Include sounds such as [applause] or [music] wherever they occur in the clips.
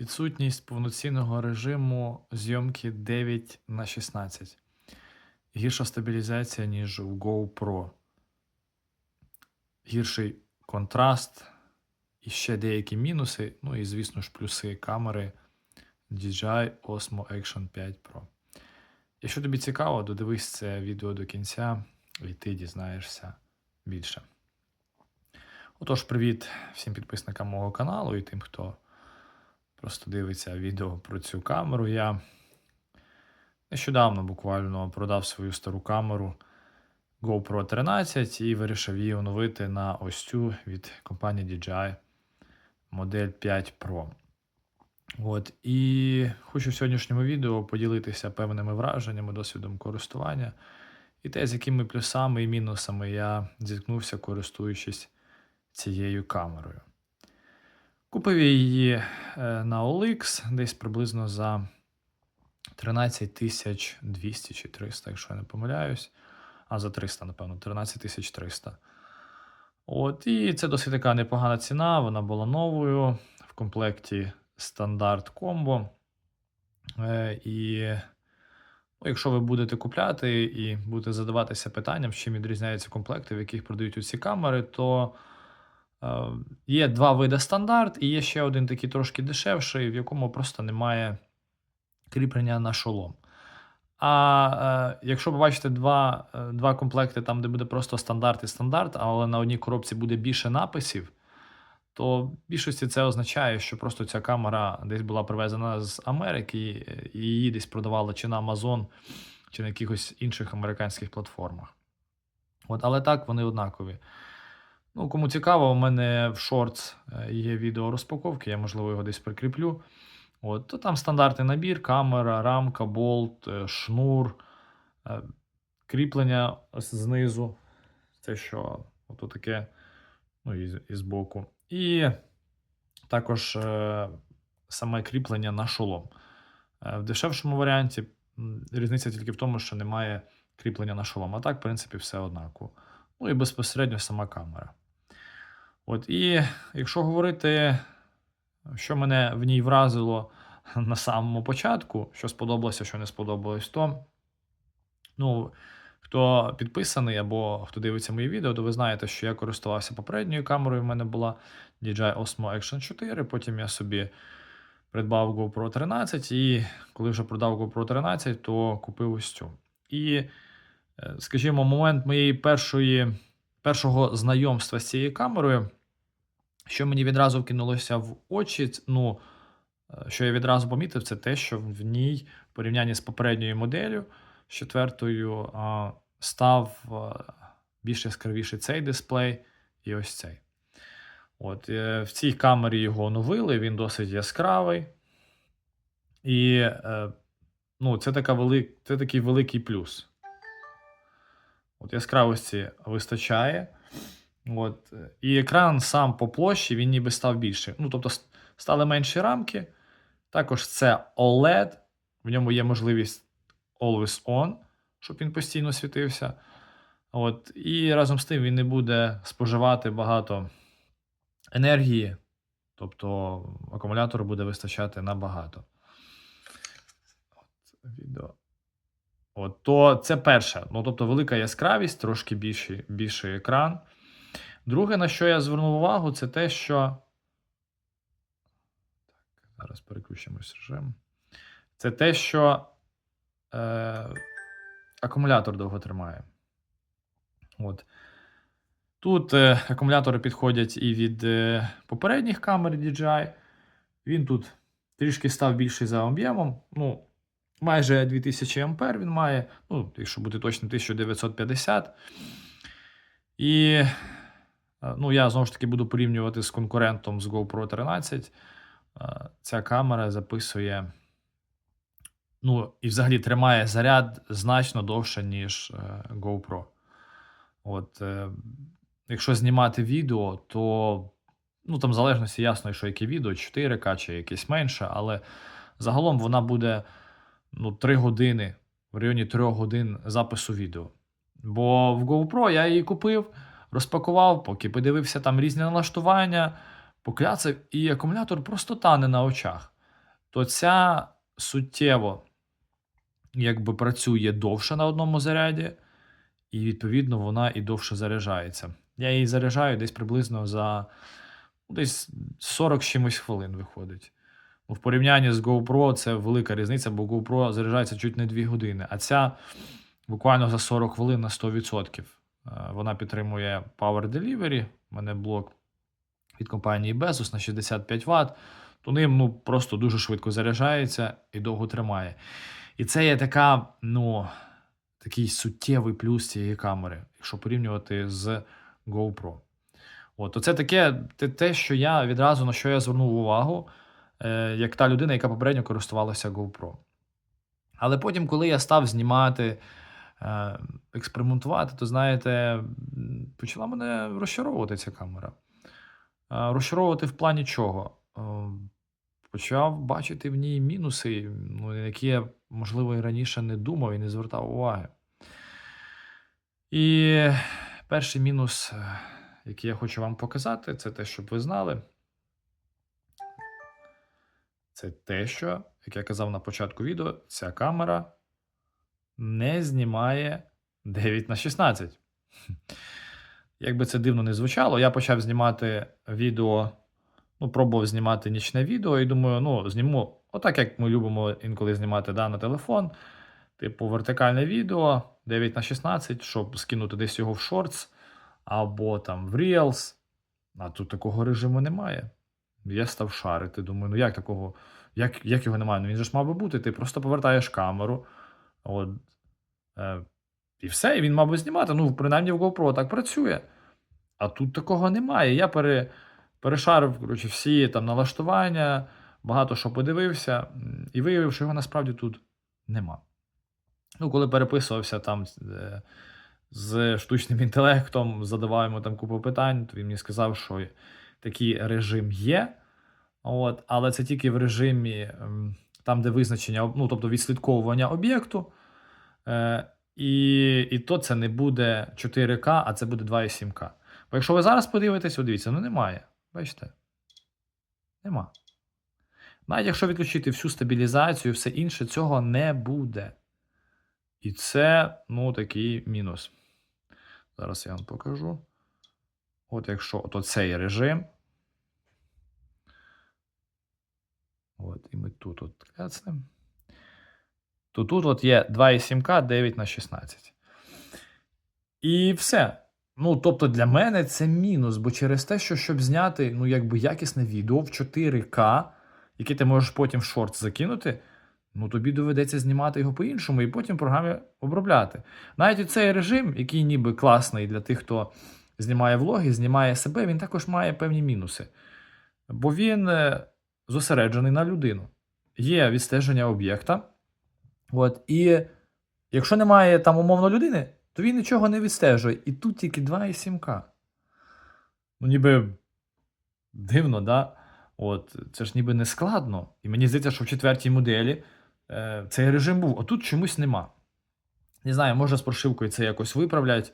Відсутність повноцінного режиму зйомки 9 на 16. Гірша стабілізація, ніж в GoPro. Гірший контраст і ще деякі мінуси. Ну і, звісно ж, плюси камери DJI Osmo Action 5 Pro. Якщо тобі цікаво, додивись це відео до кінця, і ти дізнаєшся більше. Отож, привіт всім підписникам мого каналу і тим, хто просто дивиться відео про цю камеру. Я нещодавно буквально продав свою стару камеру GoPro 13 і вирішив її оновити на ось цю від компанії DJI модель 5 Pro. От, і хочу в сьогоднішньому відео поділитися певними враженнями, досвідом користування і те, з якими плюсами і мінусами я зіткнувся, користуючись цією камерою. Купив я її е, на OLX десь приблизно за 13 тисяч 200 чи 300, якщо я не помиляюсь. А за 300, напевно, 13 тисяч 300. От, і це досить така непогана ціна. Вона була новою в комплекті стандарт комбо. Е, і ну, якщо ви будете купляти і будете задаватися питанням, чим відрізняються комплекти, в яких продають ці камери, то є два види стандарт, і є ще один такий трошки дешевший, в якому просто немає кріплення на шолом. А е, якщо ви бачите два, е, два комплекти, там, де буде просто стандарт і стандарт, але на одній коробці буде більше написів, то в більшості це означає, що просто ця камера десь була привезена з Америки, е, і її десь продавали чи на Amazon, чи на якихось інших американських платформах. От, але так, вони однакові. Ну, кому цікаво, у мене в шортс е, є відео розпаковки, я, можливо, його десь прикріплю. От, то там стандартний набір, камера, рамка, болт, е, шнур, е, кріплення знизу. Це що, ото таке, ну і, і збоку. І також е, саме кріплення на шолом. В дешевшому варіанті різниця тільки в тому, що немає кріплення на шолом. А так, в принципі, все однаково. Ну і безпосередньо сама камера. От, і якщо говорити, що мене в ній вразило на самому початку, що сподобалося, що не сподобалось, то ну, хто підписаний або хто дивиться мої відео, то ви знаєте, що я користувався попередньою камерою. У мене була DJI Osmo Action 4. Потім я собі придбав GoPro 13, і коли вже продав GoPro 13, то купив ось цю. І, е, скажімо, момент моєї першої, першого знайомства з цією камерою, що мені відразу вкинулося в очі, ну, е, що я відразу помітив, це те, що в ній, в порівнянні з попередньою моделлю, з четвертою, став більш яскравіший цей дисплей і ось цей. От, е, в цій камері його оновили, він досить яскравий. І е, ну, це, така вели... це такий великий плюс. От яскравості вистачає. От, е, і екран сам по площі він ніби став більший. Ну, тобто стали менші рамки. Також це OLED, в ньому є можливість Always On, щоб він постійно світився. От, і разом з тим він не буде споживати багато енергії, тобто акумулятору буде вистачати набагато. От, відео. От, то це перше. Ну, тобто велика яскравість, трошки більший, більший екран. Друге, на що я звернув увагу, це те, що. Так, зараз переключимось режим. Це те, що е, акумулятор довго тримає. От. Тут е, акумулятори підходять і від е, попередніх камер DJI. Він тут трішки став більший за об'ємом. Ну, майже 2000 ампер він має, ну, якщо бути точним, 1950. І ну, я знову ж таки буду порівнювати з конкурентом з GoPro 13. Е, Ця камера записує. Ну, і взагалі тримає заряд значно довше, ніж е, GoPro. От, е, якщо знімати відео, то ну, там в залежності ясно, що яке відео, 4К чи якесь менше, але загалом вона буде ну, 3 години, в районі 3 годин запису відео. Бо в GoPro я її купив, розпакував, поки подивився там різні налаштування, покляцав, і акумулятор просто тане на очах. то ця суттєво якби працює довше на одному заряді, і відповідно вона і довше заряджається. Я її заряджаю десь приблизно за ну, десь 40 чимось хвилин виходить. Ну, в порівнянні з GoPro це велика різниця, бо GoPro заряджається чуть не 2 години, а ця буквально за 40 хвилин на 100%. Е, Вона підтримує Power Delivery. У мене блок від компанії Bezos на 65 Вт. То ним ну, просто дуже швидко заряджається і довго тримає. І це є така, ну, такий суттєвий плюс цієї камери, якщо порівнювати з GoPro. От, це таке те, що я відразу на що я звернув увагу, е, як та людина, яка попередньо користувалася GoPro. Але потім, коли я став знімати, е, експериментувати, то знаєте, почала мене розчаровувати ця камера. Е, розчаровувати в плані чого? Е, почав бачити в ній мінуси, ну, які я, можливо, і раніше не думав і не звертав уваги. І перший мінус, який я хочу вам показати, це те, щоб ви знали. Це те, що, як я казав на початку відео, ця камера не знімає 9 на 16. Як би це дивно не звучало, я почав знімати відео, ну, пробував знімати нічне відео, і думаю, ну, зніму, отак, як ми любимо інколи знімати да, на телефон, типу вертикальне відео 9 на 16, щоб скинути десь його в Shorts або там в Reels. А тут такого режиму немає. Я став шарити. Думаю, ну як такого, як, як його немає? Ну він же ж мав би бути. Ти просто повертаєш камеру. От, е, і все, і він мав би знімати. Ну, принаймні в GoPro так працює. А тут такого немає. Я пере, перешарив коротше, всі там налаштування, багато що подивився, і виявив, що його насправді тут нема. Ну, коли переписувався там е, з штучним інтелектом, задавав йому там купу питань, то він мені сказав, що такий режим є. От, але це тільки в режимі там, де визначення, ну, тобто відслідковування об'єкту. Е, і, і то це не буде 4К, а це буде 2,7К. Бо якщо ви зараз подивитесь, дивіться, ну немає. Бачите? Нема. Навіть якщо відключити всю стабілізацію і все інше, цього не буде. І це, ну, такий мінус. Зараз я вам покажу. От якщо от цей режим. От, і ми тут от кляцнемо. То тут от є 2,7К 9 на 16. І все. Ну, тобто для мене це мінус, бо через те, що щоб зняти ну, якби якісне відео в 4К, яке ти можеш потім в шорт закинути, ну тобі доведеться знімати його по-іншому і потім в програмі обробляти. Навіть цей режим, який ніби класний для тих, хто знімає влоги, знімає себе, він також має певні мінуси. Бо він е, зосереджений на людину. Є відстеження об'єкта. От, і якщо немає там умовно людини, то він нічого не відстежує. І тут тільки 2,7К. Ну, ніби дивно, да? От, це ж ніби не складно. І мені здається, що в четвертій моделі е, цей режим був, а тут чомусь нема. Не знаю, може з прошивкою це якось виправлять,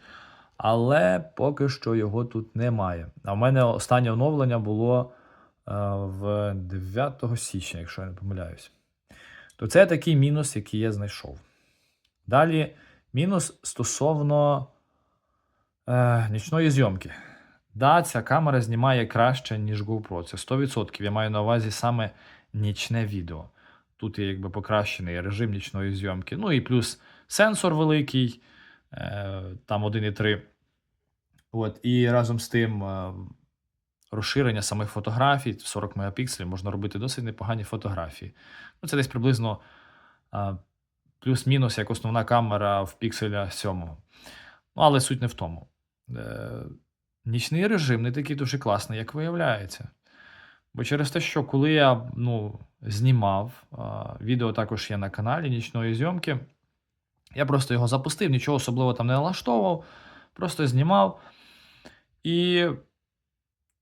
але поки що його тут немає. А в мене останнє оновлення було е, в 9 січня, якщо я не помиляюсь. То це такий мінус, який я знайшов. Далі мінус стосовно е, нічної зйомки. Да, ця камера знімає краще, ніж GoPro. Це 100%. Я маю на увазі саме нічне відео. Тут є якби покращений режим нічної зйомки. Ну і плюс сенсор великий, е, там 1,3. От, і разом з тим е, розширення самих фотографій 40 мегапікселів можна робити досить непогані фотографії. Ну, це десь приблизно плюс-мінус як основна камера в пікселя 7. Ну, але суть не в тому. Е, нічний режим не такий дуже класний, як виявляється. Бо через те, що коли я ну, знімав, відео також є на каналі нічної зйомки, я просто його запустив, нічого особливо там не налаштовував, просто знімав. І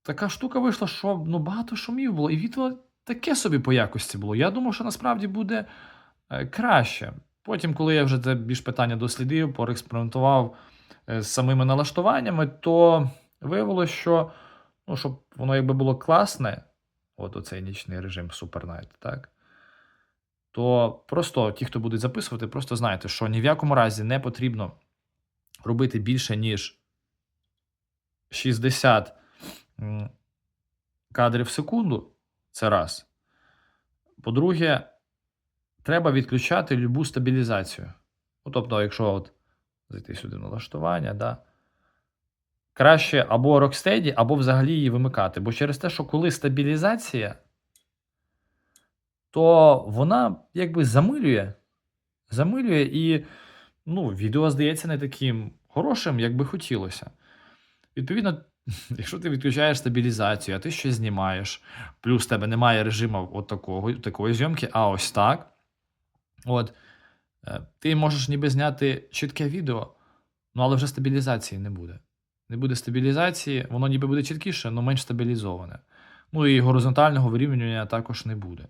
така штука вийшла, що ну, багато шумів було, і відео таке собі по якості було. Я думав, що насправді буде е, краще. Потім, коли я вже це більш питання дослідив, поекспериментував е, з самими налаштуваннями, то виявилося, що ну, щоб воно якби було класне, от оцей нічний режим Super так? то просто ті, хто будуть записувати, просто знайте, що ні в якому разі не потрібно робити більше, ніж 60 м, кадрів в секунду. Це раз. По-друге, треба відключати любу стабілізацію. Ну, тобто, якщо от зайти сюди в налаштування, да, краще або Rocksteady, або взагалі її вимикати. Бо через те, що коли стабілізація, то вона якби замилює. Замилює і ну, відео здається не таким хорошим, як би хотілося. Відповідно, [laughs] якщо ти відключаєш стабілізацію, а ти щось знімаєш, плюс в тебе немає режиму от такого, такої зйомки, а ось так. От, е, ти можеш ніби зняти чітке відео, ну але вже стабілізації не буде. Не буде стабілізації, воно ніби буде чіткіше, але менш стабілізоване. Ну і горизонтального вирівнювання також не буде.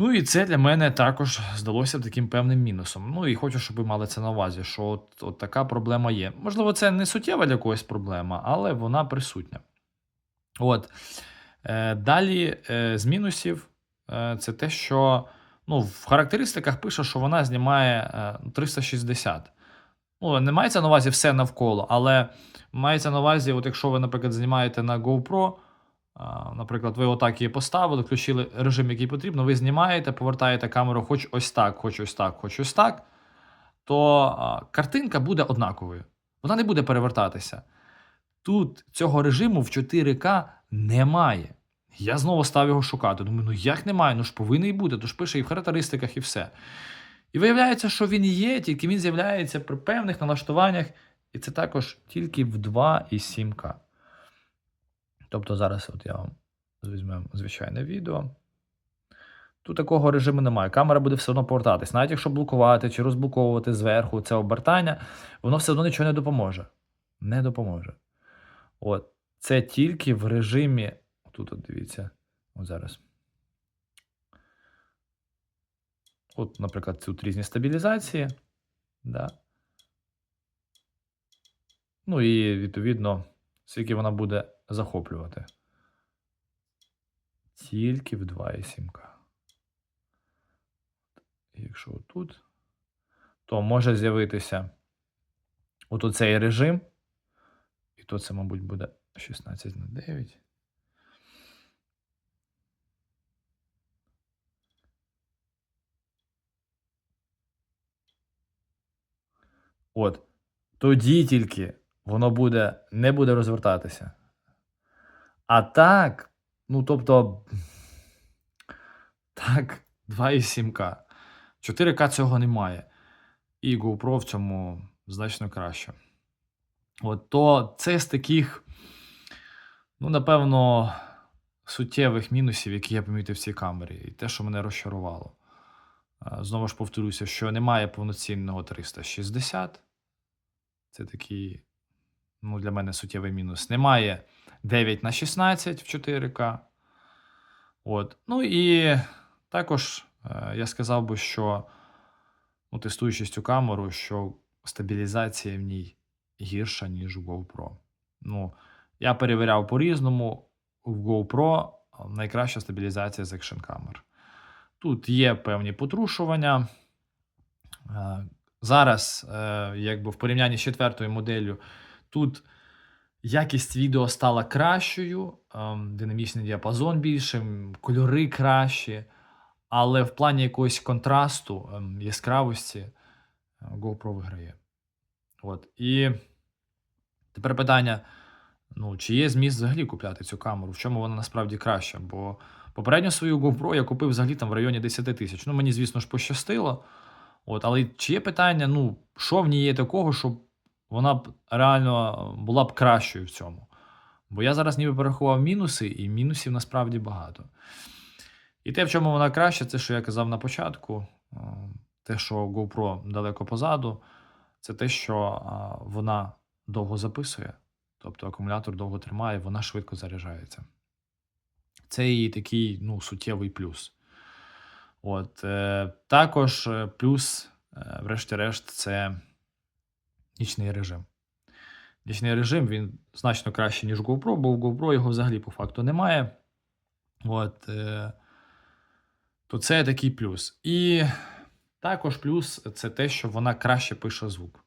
Ну і це для мене також здалося таким певним мінусом. Ну і хочу, щоб ви мали це на увазі, що от, от така проблема є. Можливо, це не суттєва для когось проблема, але вона присутня. От. Е, далі е, з мінусів е, це те, що ну, в характеристиках пише, що вона знімає е, 360. Ну, не мається на увазі все навколо, але мається на увазі, от якщо ви, наприклад, знімаєте на GoPro. Наприклад, ви отак її поставили, включили режим, який потрібно, ви знімаєте, повертаєте камеру хоч ось так, хоч ось так, хоч ось так, то картинка буде однаковою. Вона не буде перевертатися. Тут цього режиму в 4К немає. Я знову став його шукати. Думаю, ну як немає? Ну ж повинен бути, то ж пише і в характеристиках, і все. І виявляється, що він є, тільки він з'являється при певних налаштуваннях, і це також тільки в 2,7К. Тобто зараз от я вам візьмемо звичайне відео. Тут такого режиму немає. Камера буде все одно повертатись. Навіть якщо блокувати чи розблоковувати зверху це обертання, воно все одно нічого не допоможе. Не допоможе. От. Це тільки в режимі. Тут от дивіться, от зараз. От, наприклад, тут різні стабілізації. Да. Ну і відповідно, скільки вона буде захоплювати. Тільки в 2,7К. Якщо тут, то може з'явитися от цей режим. І то це, мабуть, буде 16 на 9. От. Тоді тільки воно буде, не буде розвертатися. А так, ну тобто, [laughs] так, 2,7К. 4К цього немає. І GoPro в цьому значно краще. От то це з таких, ну, напевно, суттєвих мінусів, які я помітив в цій камері, і те, що мене розчарувало. Знову ж повторюся, що немає повноцінного 360. Це такий, ну, для мене суттєвий мінус. Немає 9 на 16 в 4К. От. Ну і також е, я сказав би, що ну, тестуючи цю камеру, що стабілізація в ній гірша, ніж у GoPro. Ну, я перевіряв по-різному. В GoPro найкраща стабілізація з екшн камер. Тут є певні потрушування. Е, Зараз, е, якби в порівнянні з четвертою моделлю, тут якість відео стала кращою, ем, динамічний діапазон більшим, кольори кращі, але в плані якогось контрасту, ем, яскравості е, GoPro виграє. От. І тепер питання: ну, чи є зміст взагалі купляти цю камеру? В чому вона насправді краща? Бо попередню свою GoPro я купив взагалі там в районі 10 тисяч. Ну, мені, звісно ж, пощастило. От, але чи є питання, ну, що в ній є такого, щоб вона б реально була б кращою в цьому? Бо я зараз ніби порахував мінуси, і мінусів насправді багато. І те, в чому вона краща, це що я казав на початку, е, те, що GoPro далеко позаду, це те, що вона довго записує, тобто акумулятор довго тримає, вона швидко заряджається. Це її такий ну, суттєвий плюс. От, е, Також е, плюс, е, врешті-решт, це нічний режим. Нічний режим він значно кращий, ніж GoPro, бо в GoPro його взагалі по факту немає. От, е, то це такий плюс. І також плюс це те, що вона краще пише звук.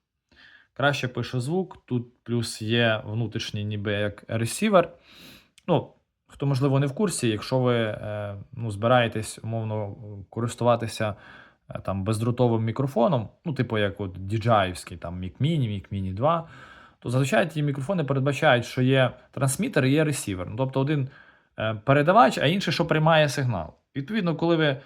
Краще пише звук. Тут плюс є внутрішній, ніби як ресівер. Ну, хто, можливо, не в курсі, якщо ви е, ну, збираєтесь умовно користуватися там бездротовим мікрофоном, ну, типу, як от DJI, там Mic Mini, Mic Mini 2, то зазвичай ті мікрофони передбачають, що є трансмітер і є ресівер. Ну, тобто один е, передавач, а інший, що приймає сигнал. Відповідно, коли ви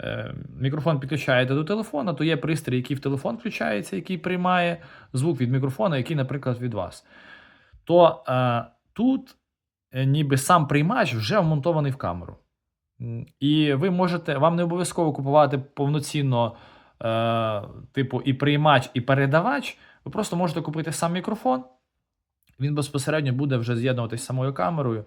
е, мікрофон підключаєте до телефона, то є пристрій, який в телефон включається, який приймає звук від мікрофона, який, наприклад, від вас. То е, тут е, ніби сам приймач вже вмонтований в камеру. І ви можете, вам не обов'язково купувати повноцінно, е, типу, і приймач, і передавач. Ви просто можете купити сам мікрофон. Він безпосередньо буде вже з'єднуватись з самою камерою.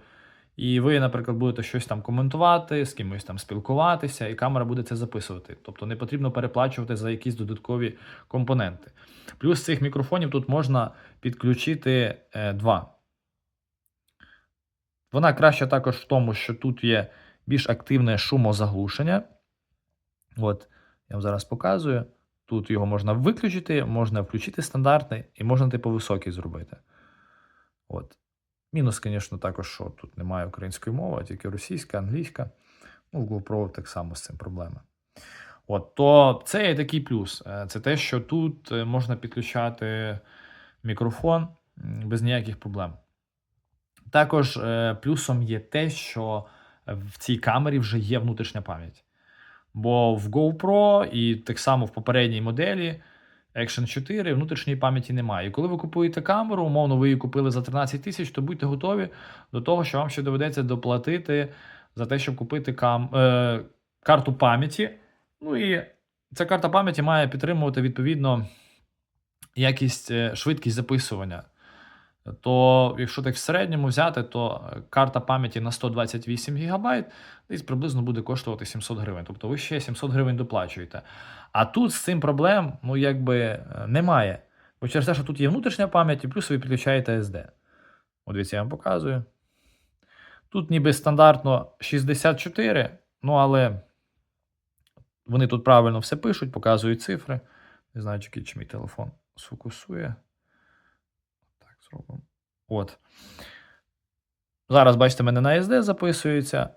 І ви, наприклад, будете щось там коментувати, з кимось там спілкуватися, і камера буде це записувати. Тобто не потрібно переплачувати за якісь додаткові компоненти. Плюс цих мікрофонів тут можна підключити е, два. Вона краща також в тому, що тут є більш активне шумозаглушення. От, я вам зараз показую. Тут його можна виключити, можна включити стандартний і можна типу високий зробити. От. Мінус, звісно, також, що тут немає української мови, а тільки російська, англійська. Ну, в GoPro так само з цим проблема. От, то це є такий плюс. Е, Це те, що тут е, можна підключати мікрофон без ніяких проблем. Також е, плюсом є те, що в цій камері вже є внутрішня пам'ять. Бо в GoPro і так само в попередній моделі Action 4 внутрішньої пам'яті немає. І коли ви купуєте камеру, умовно, ви її купили за 13 тисяч, то будьте готові до того, що вам ще доведеться доплатити за те, щоб купити кам... е... карту пам'яті. Ну і ця карта пам'яті має підтримувати відповідно якість, е, швидкість записування. То, якщо так в середньому взяти, то е, карта пам'яті на 128 ГБ десь приблизно буде коштувати 700 гривень. Тобто ви ще 700 гривень доплачуєте. А тут з цим проблем ну, якби е, немає. Бо через те, що тут є внутрішня пам'ять, і плюс ви підключаєте SD. От дивіться, я вам показую. Тут ніби стандартно 64, ну але вони тут правильно все пишуть, показують цифри. Не знаю, чи, чи мій телефон сфокусує. Зробимо. От. Зараз, бачите, мене на SD записується.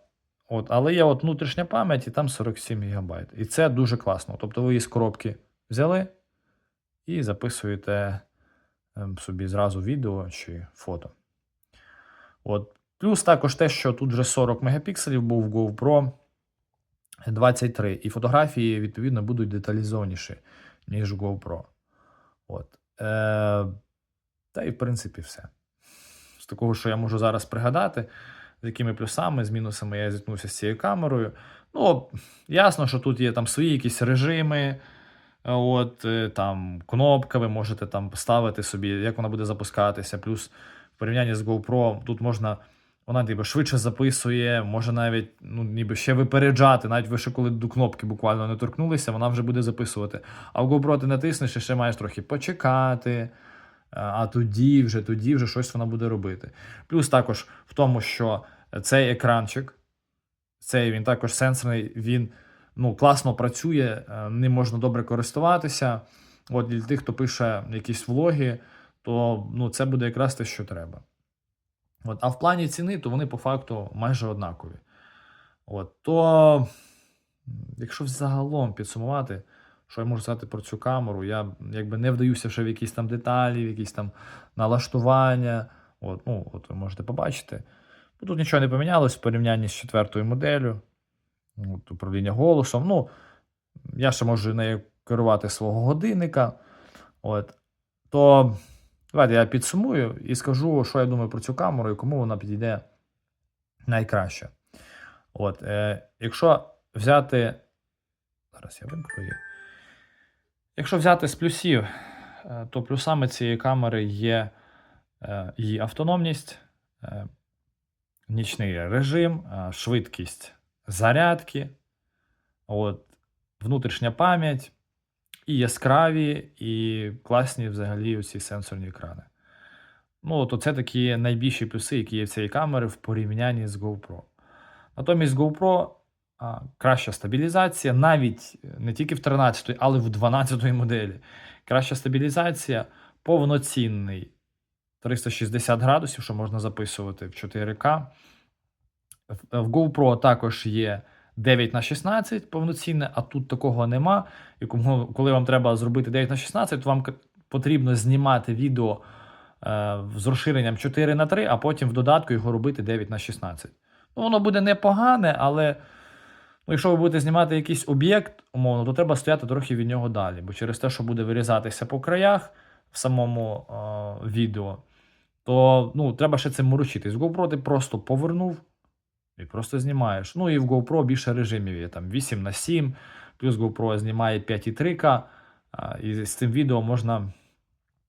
От, але є от внутрішня пам'ять, і там 47 ГБ. І це дуже класно. Тобто ви її з коробки взяли і записуєте ем, собі зразу відео чи фото. От. Плюс також те, що тут вже 40 мегапікселів був в GoPro 23. І фотографії, відповідно, будуть деталізованіші, ніж GoPro. От. Е, та і в принципі все. З такого, що я можу зараз пригадати, з якими плюсами, з мінусами я зіткнувся з цією камерою. Ну, ясно, що тут є там свої якісь режими. От е, там кнопка, ви можете там ставити собі, як вона буде запускатися. Плюс в порівнянні з GoPro тут можна, вона ніби швидше записує, може навіть ну, ніби ще випереджати. Навіть ви ще коли до кнопки буквально не торкнулися, вона вже буде записувати. А в GoPro ти натиснеш і ще маєш трохи почекати. А тоді вже тоді вже щось вона буде робити. Плюс також в тому, що цей екранчик, цей він також сенсорний, він ну, класно працює, е, ним можна добре користуватися. От для тих, хто пише якісь влоги, то ну, це буде якраз те, що треба. От, а в плані ціни, то вони по факту майже однакові. От, то, якщо взагалом підсумувати, що я можу сказати про цю камеру, я якби не вдаюся ще в якісь там деталі, в якісь там налаштування. От, ну, от ви можете побачити. Тут нічого не помінялось в порівнянні з четвертою моделлю. От, управління голосом. Ну, я ще можу нею керувати свого годинника. От. То давайте я підсумую і скажу, що я думаю про цю камеру і кому вона підійде найкраще. От, е, Якщо взяти. Зараз я вимкну. Якщо взяти з плюсів, е, то плюсами цієї камери є е, її автономність, е, нічний режим, швидкість зарядки, от, внутрішня пам'ять, і яскраві, і класні взагалі оці сенсорні екрани. Ну, то це такі найбільші плюси, які є в цієї камери в порівнянні з GoPro. Натомість GoPro краща стабілізація, навіть не тільки в 13, але в 12-й моделі. Краща стабілізація, повноцінний 360 градусів, що можна записувати в 4К. В в GoPro також є 9 на 16 повноцінне, а тут такого нема. І коли вам треба зробити 9 на 16, то вам потрібно знімати відео е, з розширенням 4 на 3, а потім в додатку його робити 9 на 16. Ну, воно буде непогане, але ну, якщо ви будете знімати якийсь об'єкт, умовно, то треба стояти трохи від нього далі. Бо через те, що буде вирізатися по краях в самому е, відео, то ну, треба ще цим морочитись. В GoPro ти просто повернув і просто знімаєш. Ну і в GoPro більше режимів є там 8 на 7, плюс GoPro знімає 5,3К, і з цим відео можна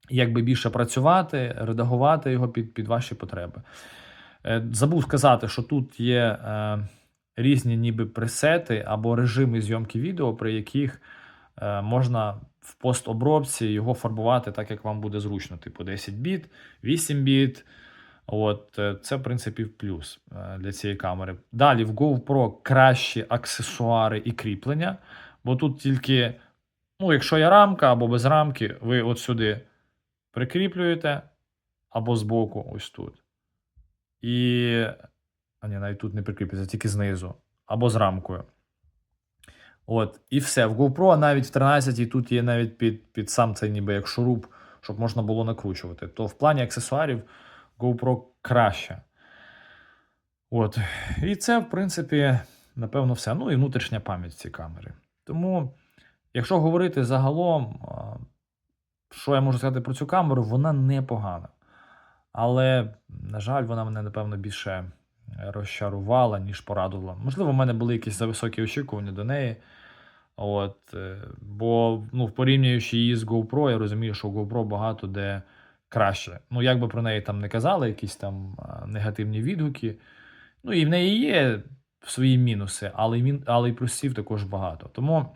якби більше працювати, редагувати його під, під ваші потреби. Е, Забув сказати, що тут є е, різні ніби пресети або режими зйомки відео, при яких е, можна в постобробці його фарбувати так, як вам буде зручно, типу 10 біт, 8 біт. От, е, це, в принципі, плюс е, для цієї камери. Далі в GoPro кращі аксесуари і кріплення, бо тут тільки, ну, якщо є рамка або без рамки, ви от сюди прикріплюєте, або збоку, ось тут. І. А ні, навіть тут не прикріплюється, тільки знизу, або з рамкою. От, і все. В GoPro навіть в 13 тут є навіть під, під сам цей ніби як шуруп, щоб можна було накручувати. То в плані аксесуарів GoPro краще. От. І це, в принципі, напевно, все. Ну і внутрішня пам'ять цієї камери. Тому, якщо говорити загалом, що я можу сказати про цю камеру, вона непогана. Але, на жаль, вона мене, напевно, більше розчарувала, ніж порадувала. Можливо, в мене були якісь зависокі очікування до неї. От, е, бо, ну, порівнюючи її з GoPro, я розумію, що GoPro багато де краще. Ну, як би про неї там не казали, якісь там негативні відгуки. Ну, і в неї є свої мінуси, але й, мін... але й плюсів також багато. Тому,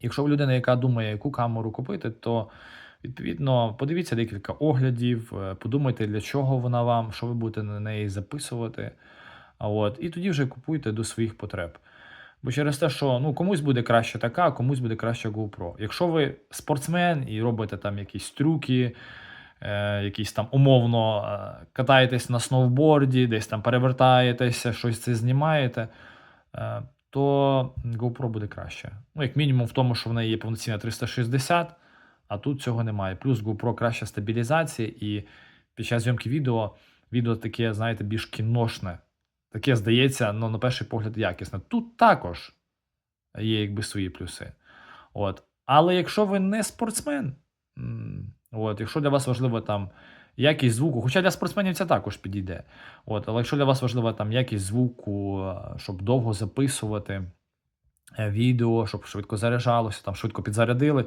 якщо людина, яка думає, яку камеру купити, то відповідно подивіться декілька оглядів, е, подумайте, для чого вона вам, що ви будете на неї записувати. От, і тоді вже купуйте до своїх потреб. Бо через те, що ну, комусь буде краще така, а комусь буде краще GoPro. Якщо ви спортсмен і робите там якісь трюки, е, якісь там умовно е, катаєтесь на сноуборді, десь там перевертаєтеся, щось це знімаєте, е, то GoPro буде краще. Ну, як мінімум, в тому, що в неї є повноцінна 360, а тут цього немає. Плюс GoPro краща стабілізація, і під час зйомки відео відео таке, знаєте, більш кіношне. Таке здається, ну, на перший погляд, якісне. Тут також є якби свої плюси. От. Але якщо ви не спортсмен, от, якщо для вас важлива там якість звуку, хоча для спортсменів це також підійде. От, але якщо для вас важлива там якість звуку, щоб довго записувати е, відео, щоб швидко заряджалося, там швидко підзарядили,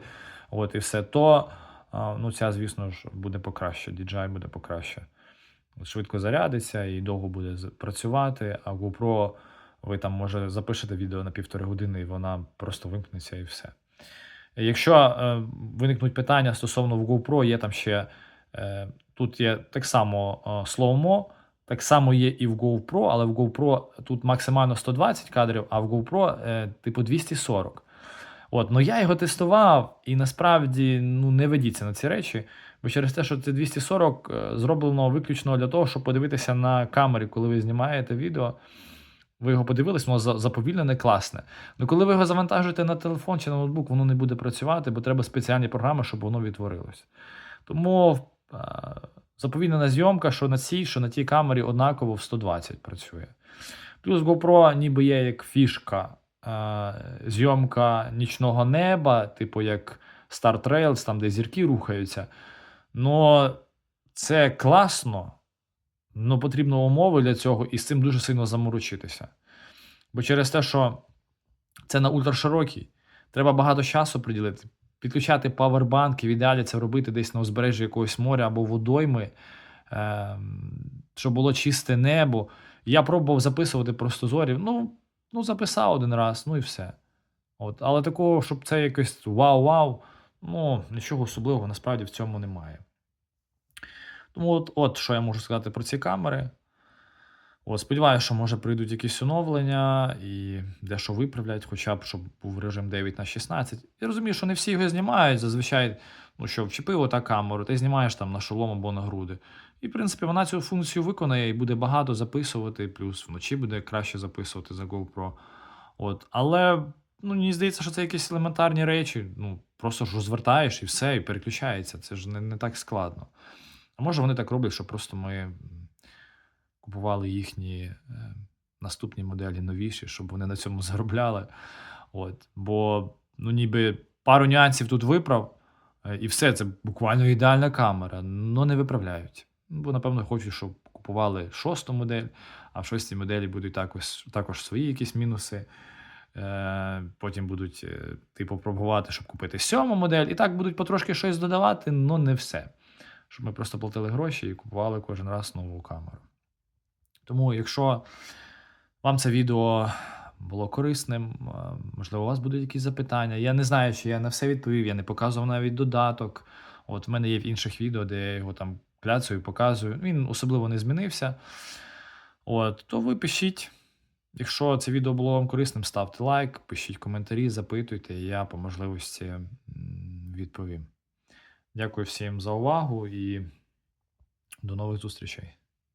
от і все, то ну, ця, звісно ж, буде покраще. DJI буде покраще. Швидко зарядиться і довго буде працювати, а GoPro ви там може запишете відео на півтори години, і вона просто вимкнеться і все. Якщо е, виникнуть питання стосовно в GoPro, є там ще е, тут є так само е, slow-mo, так само є і в GoPro, але в GoPro тут максимально 120 кадрів, а в GoPro е, типу 240. От, ну я його тестував, і насправді ну, не ведіться на ці речі, бо через те, що це 240 е, зроблено виключно для того, щоб подивитися на камері, коли ви знімаєте відео. Ви його подивились, воно за- заповільнене, класне. Ну, коли ви його завантажуєте на телефон чи на ноутбук, воно не буде працювати, бо треба спеціальні програми, щоб воно відтворилось. Тому е, заповільнена зйомка, що на цій, що на тій камері однаково в 120 працює. Плюс GoPro ніби є як фішка зйомка нічного неба, типу як Star Trails, там де зірки рухаються. Ну, це класно, але потрібно умови для цього, і з цим дуже сильно заморочитися. Бо через те, що це на ультраширокій, треба багато часу приділити. Підключати павербанки, в ідеалі це робити десь на узбережжі якогось моря або водойми, ем, щоб було чисте небо. Я пробував записувати просто зорів. Ну, ну записав один раз, ну і все. От. Але такого, щоб це якось вау-вау, ну, нічого особливого насправді в цьому немає. Тому от, от що я можу сказати про ці камери. От, сподіваюся, що може прийдуть якісь оновлення і дещо виправлять, хоча б щоб був режим 9 на 16. Я розумію, що не всі його знімають. Зазвичай, ну що, вчепив ота камеру, ти знімаєш там на шолом або на груди. І, в принципі, вона цю функцію виконає і буде багато записувати, плюс вночі буде краще записувати за GoPro. От. Але ну, мені здається, що це якісь елементарні речі. Ну, просто ж розвертаєш і все, і переключається. Це ж не, не так складно. А може вони так роблять, що просто ми купували їхні е, наступні моделі новіші, щоб вони на цьому заробляли. От. Бо ну, ніби пару нюансів тут виправ, е, і все, це буквально ідеальна камера, але не виправляють. Бо, напевно, хочуть, щоб купували шосту модель, а в шостій моделі будуть також, також свої якісь мінуси. Е, Потім будуть, е, типу, пробувати, щоб купити сьому модель. І так будуть потрошки щось додавати, але не все. Щоб ми просто платили гроші і купували кожен раз нову камеру. Тому, якщо вам це відео було корисним, е, можливо, у вас будуть якісь запитання. Я не знаю, чи я на все відповів, я не показував навіть додаток. От в мене є в інших відео, де я його там кляцаю, показую. Він особливо не змінився. От, то ви пишіть. Якщо це відео було вам корисним, ставте лайк, пишіть коментарі, запитуйте, і я по можливості відповім. Дякую всім за увагу і до нових зустрічей.